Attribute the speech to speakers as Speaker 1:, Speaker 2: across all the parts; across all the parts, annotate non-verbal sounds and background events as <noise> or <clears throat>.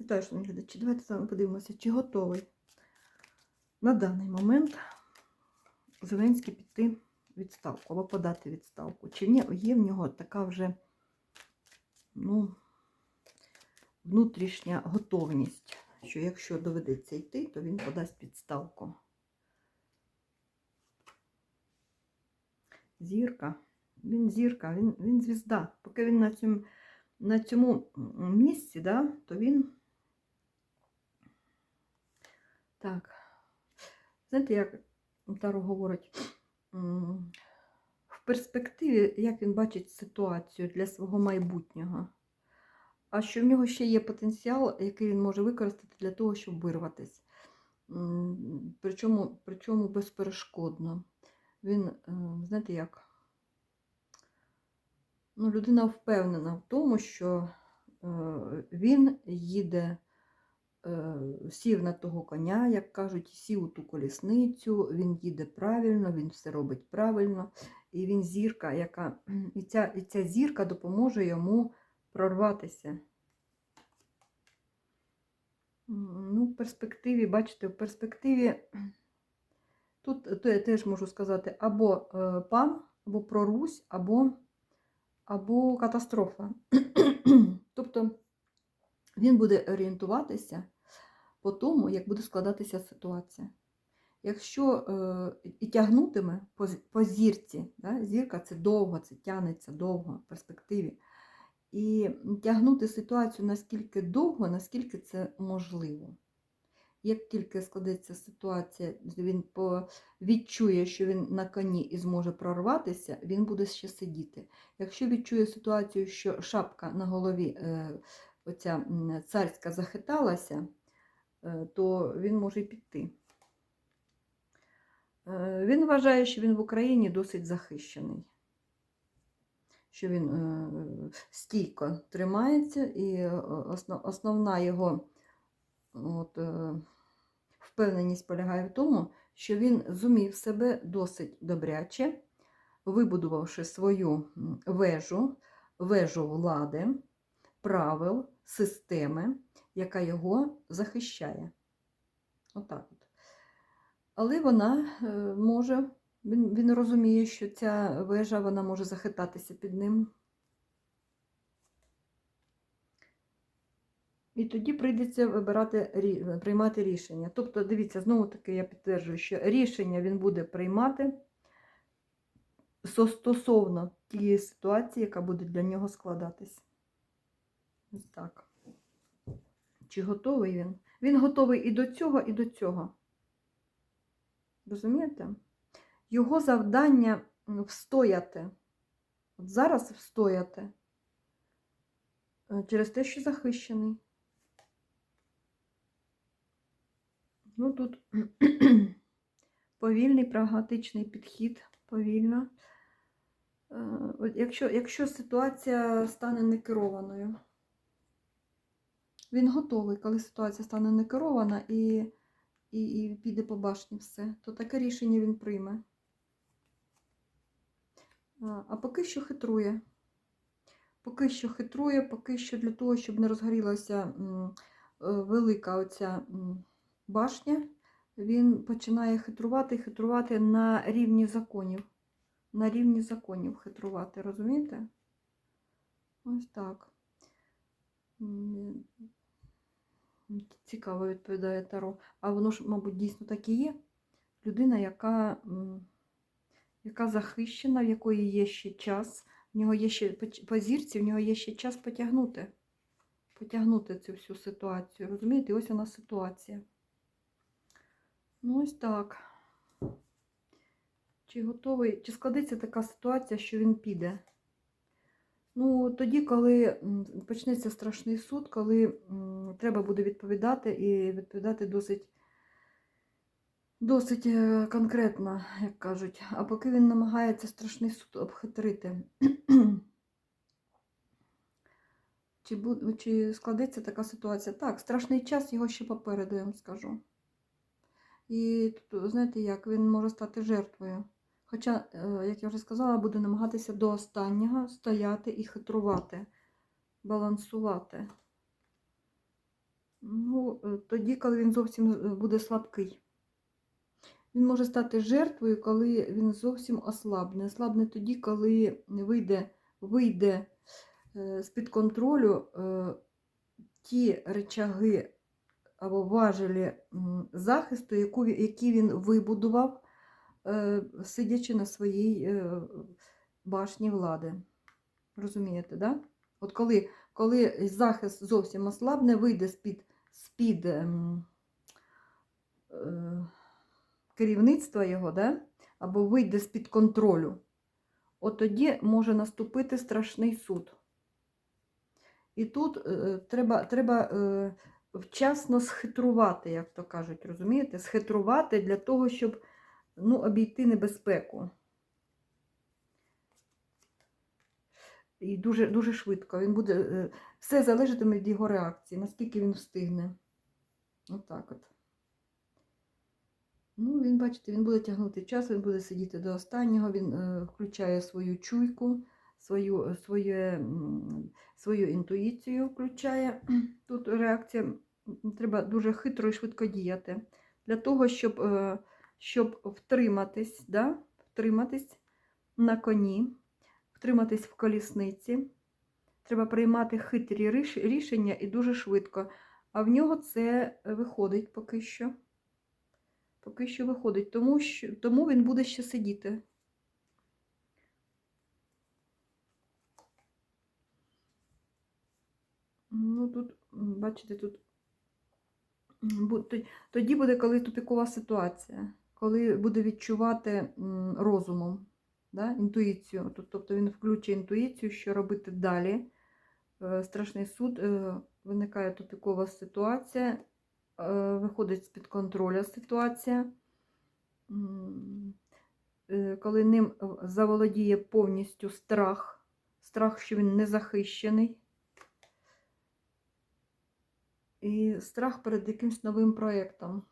Speaker 1: Вітаю, шановні глядачі. Давайте з вами подивимося, чи готовий на даний момент Зеленський піти відставку або подати відставку. Чи ні, є в нього така вже ну, внутрішня готовність, що якщо доведеться йти, то він подасть відставку. Зірка. Він зірка, він, він звізда. Поки він на цьому, на цьому місці, да, то він. Так. Знаєте, як Таро говорить, в перспективі, як він бачить ситуацію для свого майбутнього. А що в нього ще є потенціал, який він може використати для того, щоб вирватися. Причому, причому безперешкодно. Він, е, знаєте, як? Ну, людина впевнена в тому, що е, він їде, сів на того коня, як кажуть, сів у ту колісницю, він їде правильно, він все робить правильно, і він зірка, яка і ця, і ця зірка допоможе йому прорватися. Ну, в перспективі, бачите, в перспективі тут то я теж можу сказати або е, пан, або прорусь, або або катастрофа. <clears throat> тобто він буде орієнтуватися по тому, як буде складатися ситуація. Якщо е, і тягнутиме по, по зірці, да? зірка це довго, це тягнеться довго в перспективі. І тягнути ситуацію наскільки довго, наскільки це можливо. Як тільки складеться ситуація, він відчує, що він на коні і зможе прорватися, він буде ще сидіти. Якщо відчує ситуацію, що шапка на голові, е, оця царська захиталася, то він може піти. Е, Він вважає, що він в Україні досить захищений, що він е, стійко тримається, і е, основна його от, е, впевненість полягає в тому, що він зумів себе досить добряче, вибудувавши свою вежу, вежу влади, правил, системи, яка його захищає. Отак от. Але вона е, може, він, він розуміє, що ця вежа вона може захитатися під ним. І тоді прийдеться вибирати, приймати рішення. Тобто, дивіться, знову таки я підтверджую, що рішення він буде приймати стосовно тієї ситуації, яка буде для нього складатись. Ось так. Чи готовий він? Він готовий і до цього, і до цього. Розумієте? Його завдання встояти. От зараз встояти е, через те, що захищений. Ну тут <clears throat> повільний прагматичний підхід, повільно. Е, Якщо, якщо ситуація стане некерованою, він готовий, коли ситуація стане некерована і, і, і піде по башні все, то таке рішення він прийме. А, поки що хитрує. Поки що хитрує, поки що для того, щоб не розгорілася е, велика оця башня, він починає хитрувати, хитрувати на рівні законів. На рівні законів хитрувати, розумієте? Ось так. Цікаво відповідає Таро. А воно ж, мабуть, дійсно так і є. Людина, яка, яка захищена, в якої є ще час. В нього є ще по зірці, в нього є ще час потягнути. Потягнути цю всю ситуацію. Розумієте? Ось вона ситуація. Ну, ось так. Чи готовий, чи складеться така ситуація, що він піде? Ну, тоді, коли почнеться страшний суд, коли треба буде відповідати і відповідати досить, досить е, конкретно, як кажуть. А поки він намагається страшний суд обхитрити, <clears throat> чи, бу- чи складеться така ситуація? Так, страшний час його ще попереду, я вам скажу. І тут, знаєте як, він може стати жертвою. Хоча, е, як я вже сказала, буде намагатися до останнього стояти і хитрувати, балансувати. жертву е, тоді, коли він зовсім е, буде слабкий. Він може стати жертвою, коли він зовсім ослабне. Ослабне тоді, коли вийде, вийде з-під контролю ті речаги або важелі захисту, які він вибудував, сидячи на своїй е, башні влади. Розумієте, да? От коли, коли захист зовсім ослабне, вийде з-під з-під ем, е, керівництва його, да? або вийде з-під контролю, от тоді може наступити страшний суд. І тут е, треба, треба е, вчасно схитрувати, як то кажуть, розумієте? Схитрувати для того, щоб ну, обійти небезпеку. І дуже, дуже швидко. Він буде, е, все залежатиме від його реакції, наскільки він встигне. Отак от. Ну, він, бачите, він буде тягнути час, він буде сидіти до останнього, він е, включає свою чуйку, свою, е, своє, свою інтуїцію включає. Тут реакція треба дуже хитро і швидко діяти. Для того, щоб, е, щоб втриматись, да? втриматись на коні, втриматись в колісниці. Треба приймати хитрі рішення і дуже швидко. А в нього це виходить поки що. Поки що виходить, тому, що, тому він буде ще сидіти. Ну, тут, бачите, тут тоді буде, коли тупікова ситуація, коли буде відчувати розумом, да, інтуїцію. Тобто він включить інтуїцію, що робити далі. Е, Страшний суд, е, виникає тупікова ситуація, е, виходить з-під контроля ситуація. Коли ним заволодіє повністю страх, страх, що він не захищений. І страх перед якимсь новим проєктом.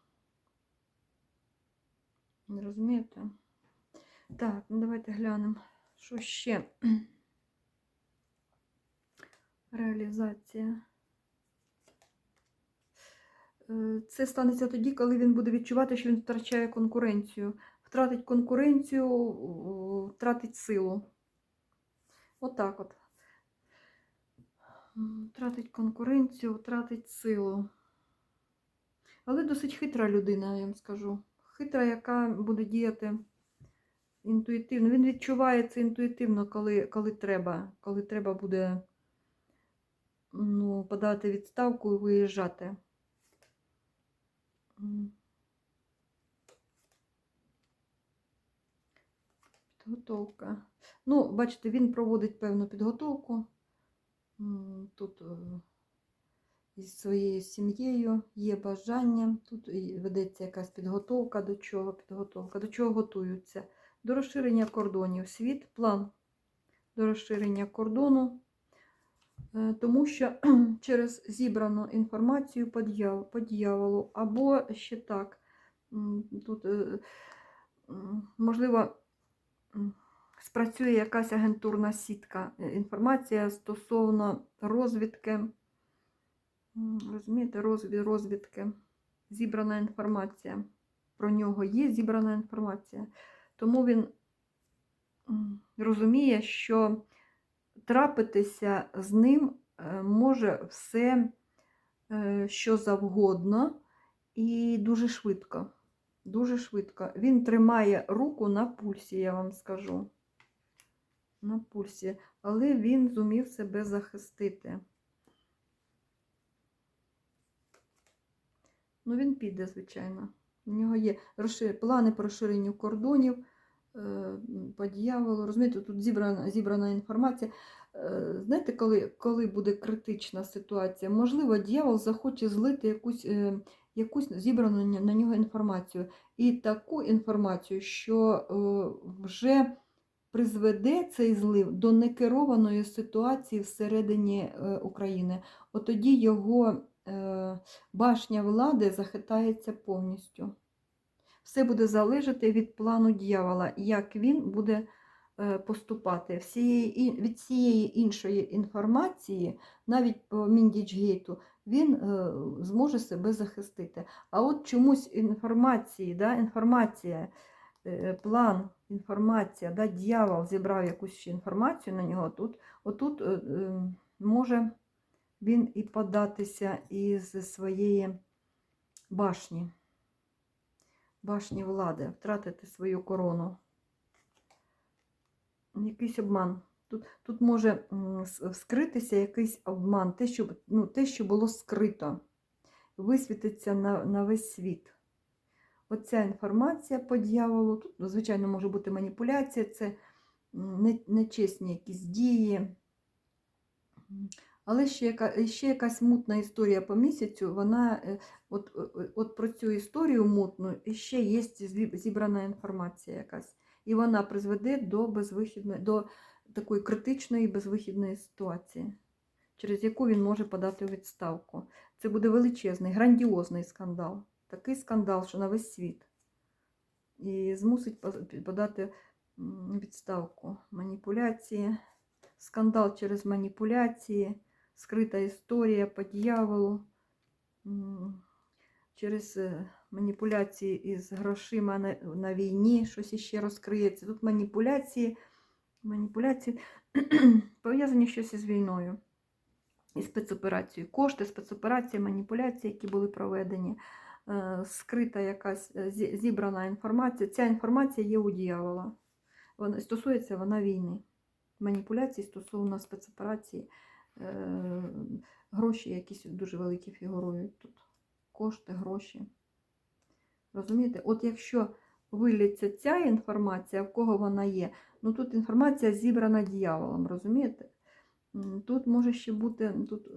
Speaker 1: Не розумієте? Так, ну давайте глянемо, що ще. <clears throat> Реалізація. Е, Це станеться тоді, коли він буде відчувати, що він втрачає конкуренцію. Втратить конкуренцію, втратить силу. Отак от. М, Втратить конкуренцію, втратить силу. Але досить хитра людина, я вам скажу. Хитра, яка буде діяти інтуїтивно. Він відчуває це інтуїтивно, коли, коли треба. Коли треба буде ну, подати відставку і виїжджати. Підготовка. Ну, бачите, він проводить певну підготовку. Тут е, із своєю сім'єю є бажання. Тут ведеться якась підготовка до чого, підготовка, до чого готуються. До розширення кордонів. Світ, план до розширення кордону. Е, Тому що <clears throat> через зібрану інформацію по дьяволу, або ще так, тут, е, можливо, спрацює якась агентурна сітка, е, інформація стосовно розвідки, розумієте, розві- розвідки, зібрана інформація. Про нього є зібрана інформація. Тому він розуміє, що трапитися з ним е, може все, е, що завгодно, і дуже швидко. Дуже швидко. Він тримає руку на пульсі, я вам скажу. На пульсі, але він зумів себе захистити. Ну, він піде, звичайно. У нього є розшир- плани по розширенню кордонів е, по дьяволу. Розумієте, тут зібрана, зібрана інформація. Е, Знаєте, коли, коли буде критична ситуація, можливо, дьявол захоче злити якусь, е, якусь зібрану на- нього інформацію. І таку інформацію, що вже призведе цей злив до некерованої ситуації всередині України. От тоді його башня влади захитається повністю. Все буде залежати від плану дьявола, як він буде е, поступати. Від цієї іншої інформації, навіть по Міндічгейту, він е, зможе себе захистити. А от чомусь інформації, да, інформація, е, план, інформація, да, дьявол зібрав якусь інформацію на нього, тут, отут е, е, може він і податися із своєї башні, башні влади, втратити свою корону. Якийсь обман. Тут, тут може вскритися якийсь обман, те, що, ну, те, що було скрито, висвітиться на, на весь світ. Оця інформація по дьяволу, тут, ну, звичайно, може бути маніпуляція, це нечесні якісь дії. Але ще, яка, ще якась мутна історія по місяцю, вона, е, от, е, от про цю історію мутну ще є зібрана інформація якась. І вона призведе до безвихідної, до такої критичної безвихідної ситуації, через яку він може подати у відставку. Це буде величезний, грандіозний скандал. Такий скандал, що на весь світ. І змусить подати відставку маніпуляції, скандал через маніпуляції, скрита історія по дьяволу, через е, маніпуляції із грошима на, на війні, щось іще розкриється. Тут маніпуляції, маніпуляції <clears throat> пов'язані щось із війною і спецоперацією. Кошти, спецоперації, маніпуляції, які були проведені, е, скрита якась зі- зібрана інформація. Ця інформація є у дьявола. Вона, стосується вона війни. Маніпуляції стосовно спецоперації, гроші якісь дуже великі фігурують тут. Кошти, гроші. Розумієте? От якщо виліться ця інформація, в кого вона є, ну тут інформація зібрана дьяволом, розумієте? Тут може ще бути, тут,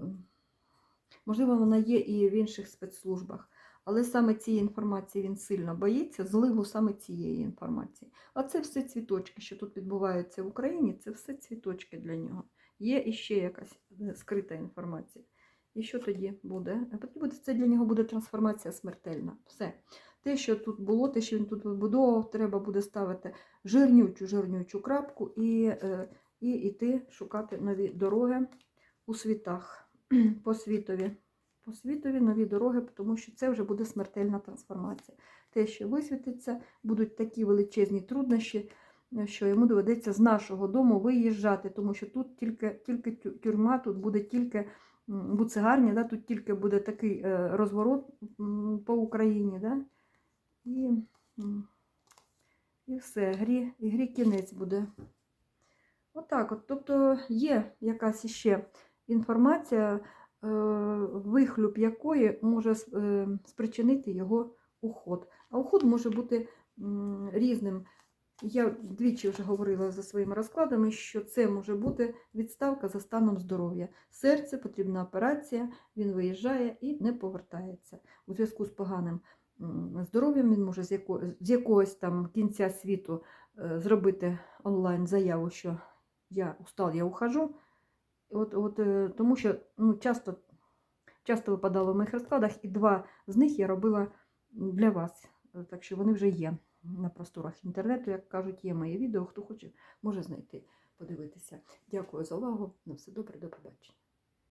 Speaker 1: можливо, вона є і в інших спецслужбах, але саме цієї інформації він сильно боїться, зливу саме цієї інформації. А це все цвіточки, що тут відбуваються в Україні, це все цвіточки для нього. Є іще якась е, скрита інформація. І що тоді буде? Тоді буде це для нього буде трансформація смертельна. Все. Те, що тут було, те, що він тут вибудовував, треба буде ставити жирнючу, жирнючу крапку і, е, і йти шукати нові дороги у світах, <clears throat> по світові. По світові нові дороги, тому що це вже буде смертельна трансформація. Те, що висвітиться, будуть такі величезні труднощі, е, що йому доведеться з нашого дому виїжджати, тому що тут тільки, тільки тюрма, тут буде тільки буцегарня, да, тут тільки буде такий е, розворот по Україні. Да? І, і все, грі, грі кінець буде. Отак от. Тобто є якась іще інформація, е, вихлюп якої може е, спричинити його уход. А уход може бути різним. Я двічі вже говорила за своїми розкладами, що це може бути відставка за станом здоров'я. Серце, потрібна операція, він виїжджає і не повертається. У зв'язку з поганим здоров'ям він може з, яко, з якогось там кінця світу е, зробити онлайн заяву, що я устал, я ухожу. От, от, е, тому що ну, часто, часто випадало в моїх розкладах, і два з них я робила для вас. Так що вони вже є на просторах інтернету, як кажуть, є моє відео. Хто хоче, може знайти, подивитися. Дякую за увагу. На все добре, до побачення.